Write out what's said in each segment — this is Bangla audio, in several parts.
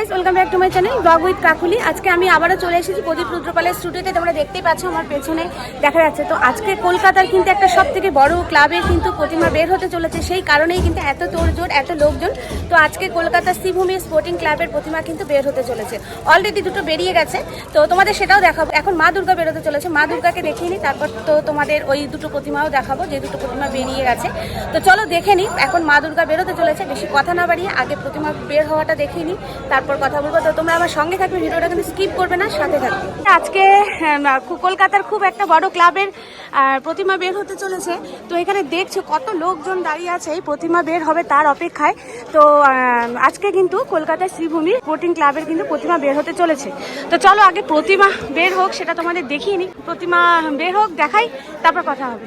Guys welcome back to my channel blog with Kakuli আজকে আমি আবারও চলে এসেছি প্রদীপ রুদ্রপালের স্টুডিওতে তোমরা দেখতেই পাচ্ছ আমার পেছনে দেখা যাচ্ছে। তো আজকে কলকাতার কিন্তু একটা সব থেকে বড় ক্লাবের কিন্তু প্রতিমা বের হতে চলেছে, সেই কারণেই কিন্তু এত তোড়জোড়, এত লোকজন। তো আজকে কলকাতার শ্রীভূমি স্পোর্টিং ক্লাবের প্রতিমা কিন্তু বের হতে চলেছে। অলরেডি দুটো বেরিয়ে গেছে, তো তোমাদের সেটাও দেখাবো। এখন মা দুর্গা বেরোতে চলেছে, মা দুর্গাকে দেখিয়ে নিই তারপর তো তোমাদের ওই দুটো প্রতিমাও দেখাবো, যে দুটো প্রতিমা বেরিয়ে গেছে। তো চলো দেখে নিই এখন মা দুর্গা বেরোতে চলেছে, বেশি কথা না বাড়িয়ে আগে প্রতিমা বের হওয়াটা দেখে নিই তারপর কথা বলব। তো তোমরা আমার সঙ্গে থাকবে, ভিডিওটা কিন্তু স্কিপ করবে না, সাথে থাকবে। আজকে কলকাতার খুব একটা বড় ক্লাবের প্রতিমা বের হতে চলেছে। তো এখানে দেখছ কত লোকজন দাঁড়িয়ে আছে, এই প্রতিমা বের হবে তার অপেক্ষায়। তো আজকে কিন্তু কলকাতার শ্রীভূমির স্পোর্টিং ক্লাবের কিন্তু প্রতিমা বের হতে চলেছে। তো চলো আগে প্রতিমা বের হোক, সেটা তোমাদের দেখিয়ে নিই। প্রতিমা বের হোক, দেখাই, তারপর কথা হবে।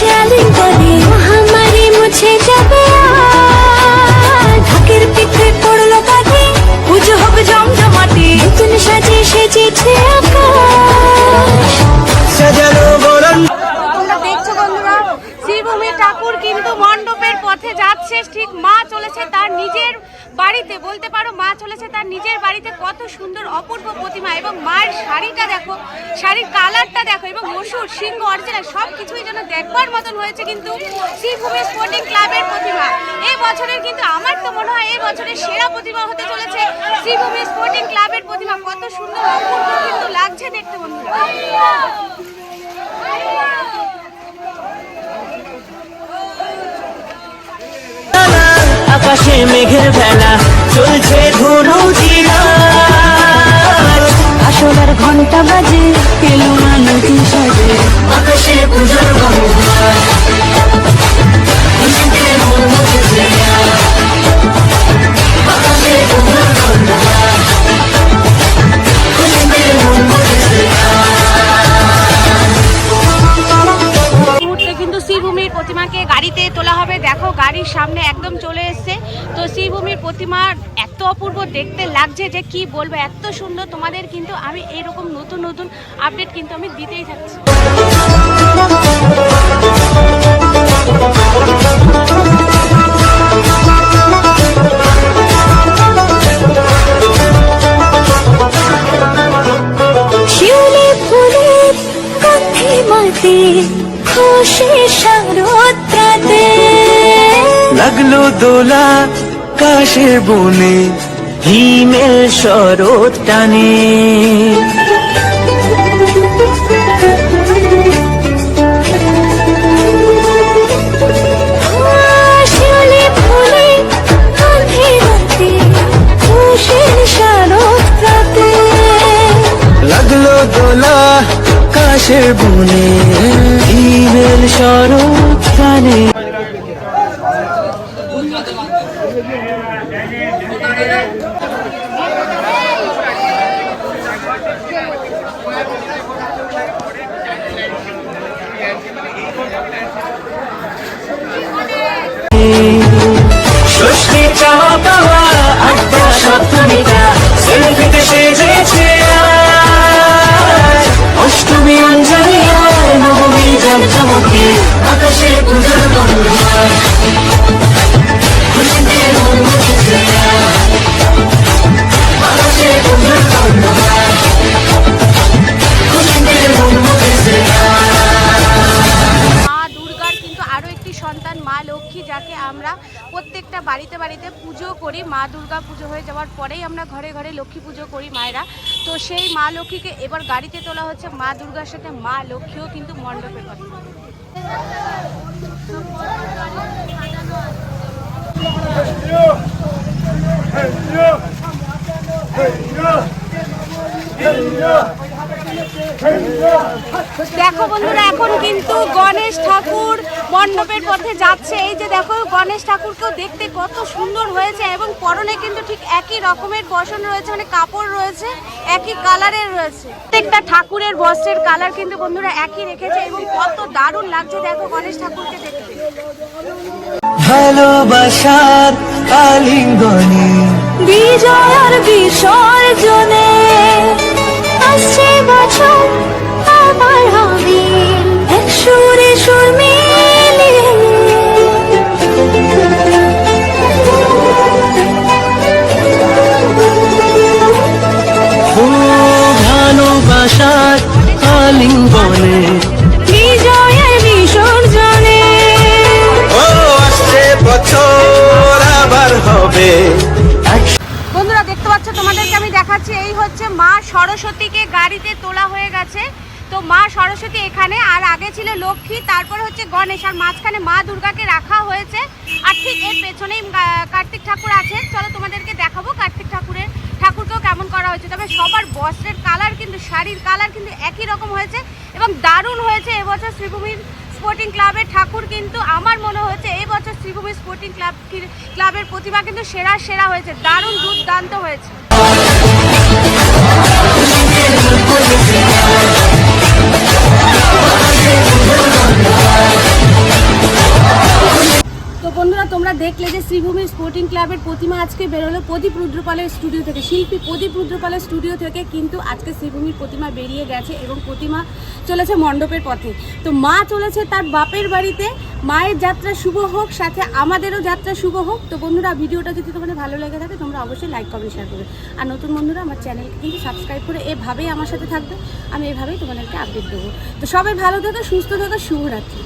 উল্লাসে আলিঙ্গনে পথে যাচ্ছে, ঠিক মা চলেছে তার নিজের বাড়িতে। বলতে পারো, মা চলেছে তার নিজের বাড়িতে। কত সুন্দর অপূর্ব প্রতিমা এবং মায়ের শাড়িটা দেখো, শাড়ির কালারটা দেখো এবং মসুর, সিংহ অরিজিনাল সব কিছুই যেন দেখবার মতন হয়েছে কিন্তু শ্রীভূমি স্পোর্টিং ক্লাবের প্রতিমা। এই বছরের কিন্তু আমার তো মনে হয় এই বছরের সেরা প্রতিমা হতে চলেছে শ্রীভূমি স্পোর্টিং ক্লাবের প্রতিমা। কত সুন্দর, অপূর্ব কিন্তু লাগছে দেখতে বন্ধুরা। আকাশে মেঘের বেলা চলছে ধুনু আসলার ঘণ্টা বাজে এলো না নতুন সাজে আকাশে পুজোর বহুবার শ্রীভূমির প্রতিমাকে গাড়িতে তোলা হবে। দেখো, গাড়ির সামনে একদম চলে এসছে। তো শ্রীভূমির প্রতিমা এত অপূর্ব দেখতে লাগছে যে কি বলব, এত সুন্দর। তোমাদের কিন্তু আমি এরকম নতুন নতুন আপডেট কিন্তু আমি দিতেই থাকছি। খুশি শারদ্রাতে লাগল দোলা কাশের বনে হিমেল শরৎ টানে লাগল দোলা কাশের বনে হিমেল শরৎ আকাশে পুজোর তারপরেই আমরা ঘরে ঘরে লক্ষ্মী পুজো করি মায়েরা। তো সেই মা লক্ষ্মীকে এবার গাড়িতে তোলা হচ্ছে মা দুর্গার সাথে মা লক্ষ্মীও কিন্তু মণ্ডপে করে দেখো বন্ধুরা এখন কিন্তু গণেশ ঠাকুর মণ্ডপের পথে যাচ্ছে। এই যে দেখো গণেশ ঠাকুরকেও দেখতে কত সুন্দর হয়েছে এবং পরনে কিন্তু ঠিক একই রকমের বসন রয়েছে মানে কাপড় রয়েছে একই কালারের রয়েছে। প্রত্যেকটা ঠাকুরের বস্ত্রের কালার কিন্তু বন্ধুরা একই রেখেছে এবং কত দারুণ লাগছে দেখো গণেশ ঠাকুরকে দেখতে। ভালোবাসার আলিঙ্গনে বিজয়ার বিসর্জনে আলিঙ্গনে বিজয়ের বিসর্জনে। ও আসছে বছর আবার হবে। বন্ধুরা দেখতে পাচ্ছ তোমাদেরকে আমি দেখাচ্ছি এই হচ্ছে মা সরস্বতীকে গাড়িতে তোলা হয়ে গেছে। তো মা সরস্বতী এখানে আর আগে ছিল লক্ষ্মী তারপরে হচ্ছে গণেশ আর মাঝখানে মা দুর্গাকে রাখা হয়েছে। আর ঠিক এর পেছনেই কার্তিক ঠাকুর আছে। চলো তোমাদেরকে দেখাবো কার্তিক ঠাকুরের কেমন করা হয়েছে? তবে সবার বস্ত্রের কালার কিন্তু, শাড়ির কালার কিন্তু একই রকম হয়েছে এবং দারুণ হয়েছে। এবছর শ্রীভূমির স্পোর্টিং ক্লাবের ঠাকুর কিন্তু, আমার মনে হয়েছে এই বছর শ্রীভূমি স্পোর্টিং ক্লাব ক্লাবের প্রতিভা কিন্তু সেরা সেরা হয়েছে। দারুণ দুর্দান্ত হয়েছে। শ্রীভূমি স্পোর্টিং ক্লাবের প্রতিমা আজকে বেরোলো প্রদীপ রুদ্রপালের স্টুডিও থেকে। শিল্পী প্রদীপ রুদ্রপালের স্টুডিও থেকে কিন্তু আজকে শ্রীভূমির প্রতিমা বেরিয়ে গেছে এবং প্রতিমা চলেছে মণ্ডপের পথে। তো মা চলেছে তার বাপের বাড়িতে। মায়ের যাত্রা শুভ হোক, সাথে আমাদেরও যাত্রা শুভ হোক। তো বন্ধুরা, ভিডিওটা যদি তোমাদের ভালো লেগে থাকে, তোমরা অবশ্যই লাইক কমেন্ট শেয়ার করবে। আর নতুন বন্ধুরা, আমার চ্যানেলকে কিন্তু সাবস্ক্রাইব করে এভাবেই আমার সাথে থাকবে। আমি এভাবেই তোমাদেরকে আপডেট দেবো। তো সবাই ভালো থেকো, সুস্থ থেকো, শুভরাত্রি।